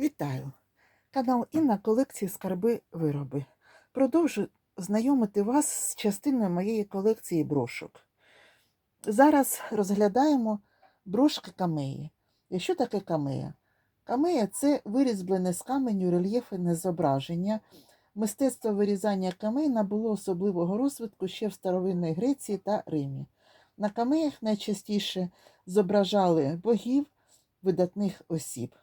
Вітаю! Канал Інна колекції Скарби Вироби. Продовжу знайомити вас з частиною моєї колекції брошок. Зараз розглядаємо брошки камеї. І що таке камея? Камея це вирізблене з каменю рельєфне зображення. Мистецтво вирізання камей набуло особливого розвитку ще в старовинній Греції та Римі. На камеях найчастіше зображали богів, видатних осіб.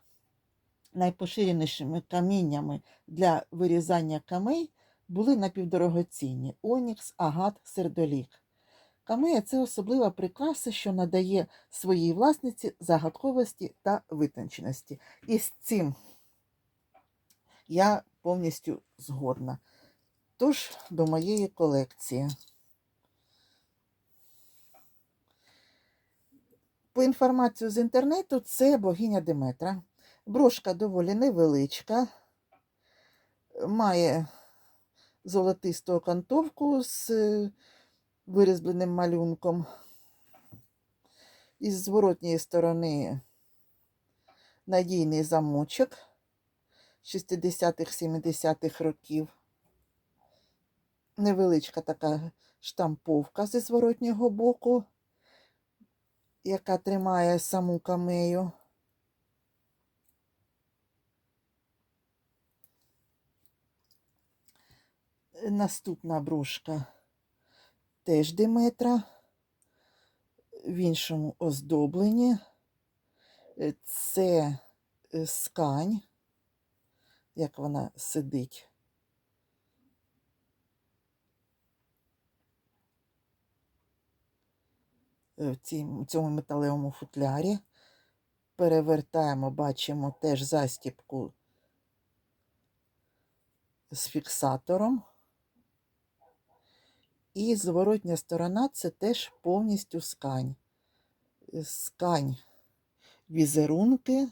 Найпоширенішими каміннями для вирізання камей були напівдорогоцінні онікс, агат, сердолік. Камея це особлива прикраса, що надає своїй власниці загадковості та витонченості. І з цим я повністю згодна. Тож до моєї колекції. По інформацію з інтернету, це богиня Деметра. Брошка доволі невеличка, має золотисту окантовку з е, вирізбленим малюнком. Із зворотньої сторони надійний замочок 60-70-х років. Невеличка така штамповка зі зворотнього боку, яка тримає саму камею. Наступна брошка теж Диметра, в іншому оздобленні. Е, Це е, скань, як вона сидить. Е, В цьому металевому футлярі. Перевертаємо, бачимо теж застіпку з фіксатором. І зворотня сторона це теж повністю скань. Е, Скань візерунки.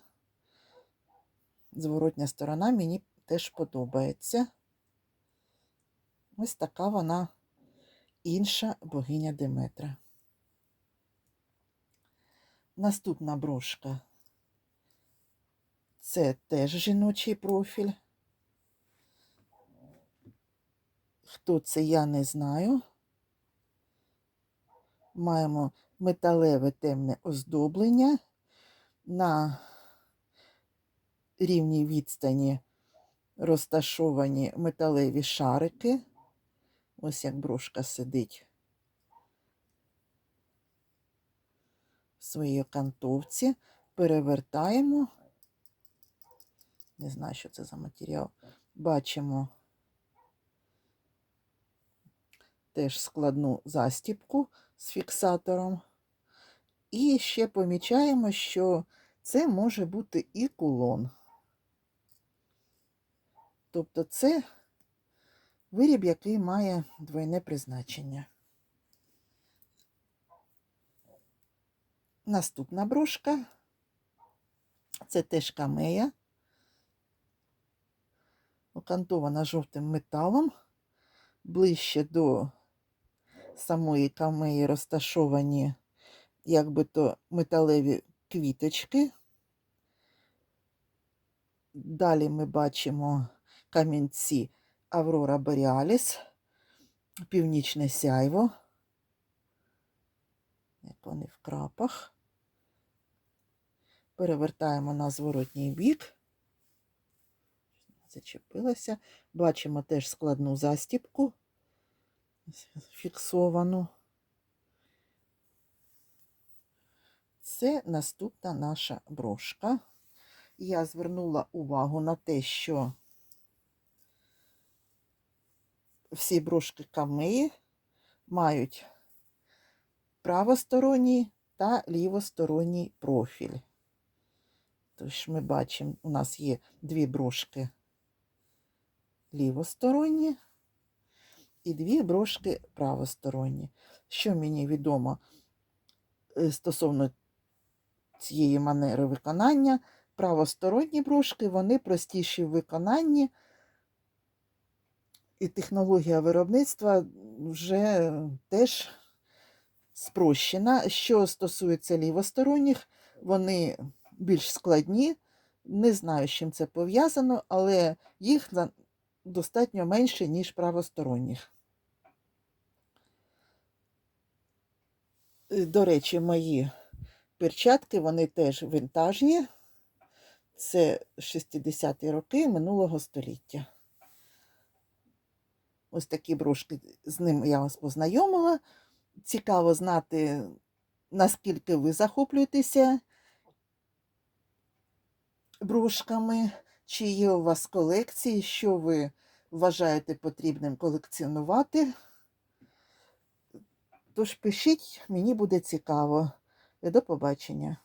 Зворотня сторона мені теж подобається. Ось така вона інша богиня Деметра. Наступна брошка. Це теж жіночий профіль. Хто це, я не знаю. Маємо металеве темне оздоблення на рівній відстані розташовані металеві шарики. Ось як брошка сидить в своїй окантовці. Перевертаємо. Не знаю, що це за матеріал. Бачимо теж складну застіпку з фіксатором. І ще помічаємо, що це може бути і кулон. Тобто це виріб, який має двойне призначення. Наступна брошка це теж камея, окантована жовтим металом, ближче до самої камеї розташовані якби то металеві квіточки. Далі ми бачимо камінці Аврора Боріаліс, північне сяйво, як вони в крапах. Перевертаємо на зворотній бік. Зачепилася. Бачимо теж складну застіпку фіксовану. Це наступна наша брошка. Я звернула увагу на те, що всі брошки камеї мають правосторонній та лівосторонній профіль. Тож ми бачимо, у нас є дві брошки лівосторонні і дві брошки правосторонні. Що мені відомо е, стосовно цієї манери виконання, правосторонні брошки, вони простіші в виконанні, і технологія виробництва вже теж спрощена. Що стосується лівосторонніх, вони більш складні, Не знаю, з чим це пов'язано, але їх достатньо менше, ніж правосторонніх. До речі, мої перчатки, вони теж вінтажні. Це 60-ті роки минулого століття. Ось такі брошки, з ним я вас познайомила. Цікаво знати, наскільки ви захоплюєтеся брошками, чи є у вас колекції, що ви вважаєте потрібним колекціонувати. Тож пишіть, мені буде цікаво. До побачення.